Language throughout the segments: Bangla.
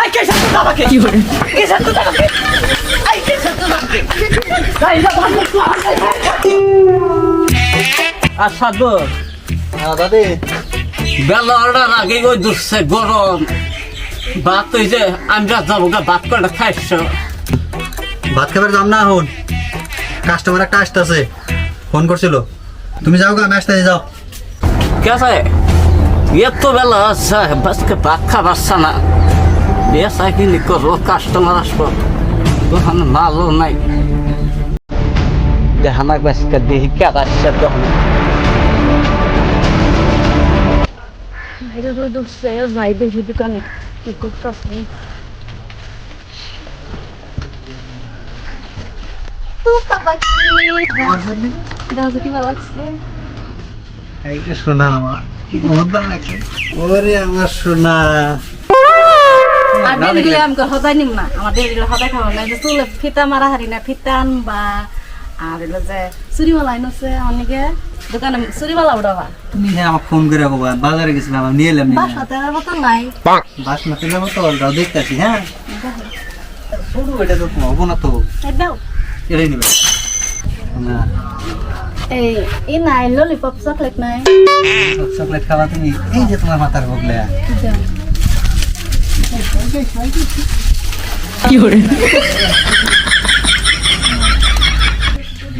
আই কে সাথে আমাকে কি করে কে সাথে আমাকে আই কে সাথে আমাকে তাই না ভালো আর সাধু দাদি। বেলা অর্ডার আগে ওই দুসছে গরম। ভাত ওই যে আমরা যাব গা ভাত করে খাইছ? ভাত খাবার দাম না এখন। কাস্টমার একটা আসতেছে। ফোন করছিল। তুমি যাও গা আমি আসতে যাও। কেসে এত বেলা আছে বাসকে ভাত খাবার না বেসা কিনি করব কাস্টমার আসব দোকানে মালও নাই দেখানা বাসকে দেখি saya zayıf bir dükkanı. Ikut tasni. Tuh tabaki. Daha zeki balaksı. এইটা শোনা আমার ওরে আমার শোনা আর দিলে আমাকে হদাই নিম না। আমার দিলে হদাই খাওয়া না চুলে ফিতা মারা হারি না ফিতা আনবা। আর এলো যে চুরিমালা আইনছে অনেকে। দোকানে চুরিমালা উঠাবা তুমি হ্যাঁ আমাকে ফোন করে বাবা বাজারে গেছিলাম আমি নিয়ে এলাম বাস হাতে মতো নাই। বাস না দেখতেছি হ্যাঁ। শুরু এটা তো হব না তো এই দাও। এটাই নিবে। না। এই এই নাই ললিপপ চকলেট নাই। চকলেট খাওয়া তুমি। এই যে তোমার মাথার বগলে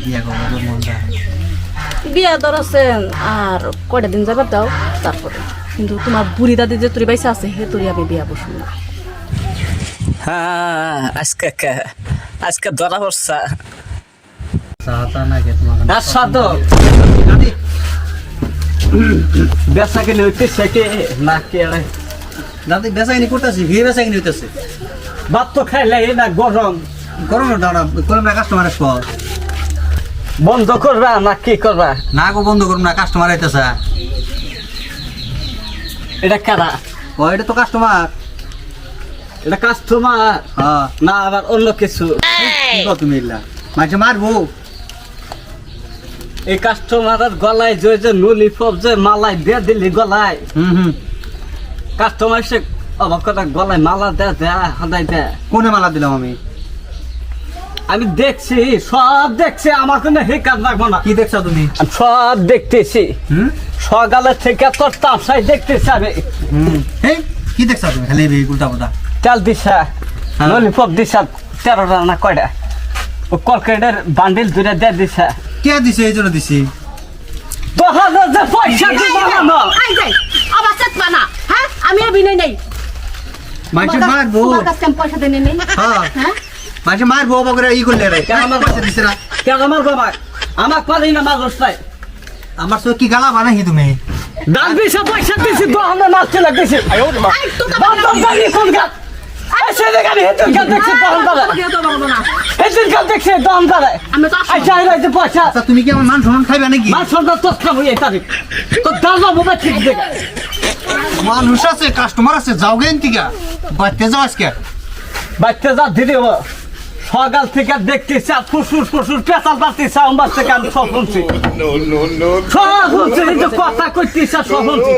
বিয়া করব মনটা বিয়া ধরছেন। আর কয়টা দিন যাবার দাও তারপরে। কিন্তু তোমার বুড়ি দাদি যে তুরি বাইসা আছে হে তুরি আমি বিয়া বসুন না। হ্যাঁ আজকে আজকে ধরা পড়ছে। কে বেসা কিনে হইতে সেকে না কে দাদি বেচাইনি করতেছি ভিড় বেচাইনি হইতেছে। ভাত তো খাইলে এই না গরম। গরম দাঁড়া করলাম না কাস্টমার আসব বন্ধ করবা না কি করবা? না গো বন্ধ করুন না কাস্টমার আইতেছে। এটা কারা? ও এটা তো কাস্টমার এটা কাস্টমার হ্যাঁ। না আবার অন্য কিছু। তুমি মাঝে মারবো? এই কাস্টমারের গলায় যে যে ললিপপ যে মালাই দিয়ে দিলি গলায়। হুম হুম। কাস্টমার সে অবাক কথা গলায় মালা দেয় দেয় হাদাই দেয়। কোনে মালা দিলাম আমি? আমি দেখছি সব দেখছি আমার কোনো হে কাজ রাখব না। কি দেখছ তুমি? সব দেখতেছি। হুম? সকালে থেকে তোর তাপসাই দেখতেছি আমি। এই কি দেখছ তুমি? খালি এই উল্টা পুল্টা তেল দিছা। ললিপপ দিছা তেরোটা না কয়টা? ও কলকেটের বান্ডিল দুটা দিয়ে দিছা। কে দিছে? এই জন্য দিছি। দশ হাজার যে পয়সা দিব না আই যাই আবার চেত না আমি বিনয় নাই। মাঝে মারবো। তোমার কাছে আমি পয়সা দেনে নেই। হ্যাঁ। হ্যাঁ? মাঝে মারবো বাবা করে ই করলে রে। কেন আমার পয়সা দিছে না। কেন আমার বাবা আমার পারি না মাছ নাই আমার সঙ্গে কি গালা বানাহি তুমি? দাম দিছে পয়সা দিছি দশ হাজার মাছ চলে তো কোন গাছ এই সেদিন গাড়ি হেতুন গাছ দেখছি দহন দাঁড়ায় তোমাকে তো বলব না হেতুন গাছ দেখছি দহন দাঁড়ায় আমি তো আসব। এই চাই রয়েছে পয়সা। আচ্ছা তুমি কি আমার মান সম্মান খাইবে নাকি? মাছ সন্ধ্যা তোর খাব এই তারিখ। তো দাদা বোধ ঠিক দেখে। মানুষ আছে কাস্টমার আছে যাও গেন তিকা বাড়তে যাও আজকে। বাচ্চা যা দিদি ও সকাল থেকে দেখতেছি আর ফুসফুস ফুসফুস পেঁচাল পারতেছে আমার থেকে আমি সব শুনছি সব শুনছি যে কথা কইতেছে সব শুনছি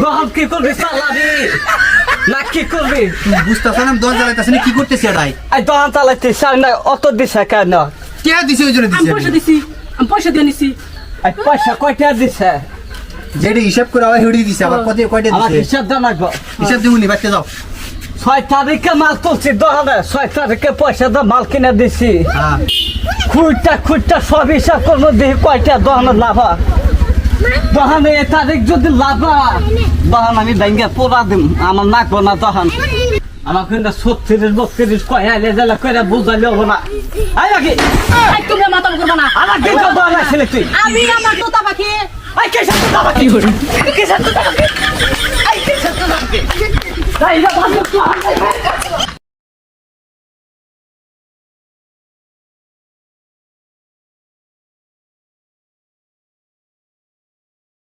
গ্রহণ কি করবি চালাবি না কি করবি? বুঝতেছ না দশ জ্বালাইতেছে না কি করতেছি এটাই? এই দহন চালাইতেছে আর না অত দিছে কেন? কে দিছে ওই জন্য আমি দিছে পয়সা দিছি আমি পয়সা দিয়ে নিছি। এই পয়সা কয়টা দিছে? যেটা হিসাব করে আবার হেউড়ি দিছে আবার কত কয়টা দিছে? হিসাব জানাব হিসাব দিবনি বাড়তে যাও। ছয় তারিখে মাল তুলছি দহনে ছয় তারিখে পয়সা দিয়ে মাল কিনে দিছি। হ্যাঁ। খুঁটটা খুঁটটা সব হিসাব করব দেখি কয়টা দহনে লাভ হয়। দহনে এ তারিখ যদি লাভ হয়, দহন আমি ভেঙে পোড়া দিম। আমার নাকবো না দহন আমার কিন্তু ছত্রিশ বত্রিশ কয় আইলে জেলা করে বুঝাইলে হব না। আই নাকি তুমি মাতাম করবে না। আমার কি করব ছেলে তুই আমি আমার তোতা পাখি। আই কে সাথে দাবা কি করি কে সাথে দাবা আই কে সাথে দাবা তাই না ভালো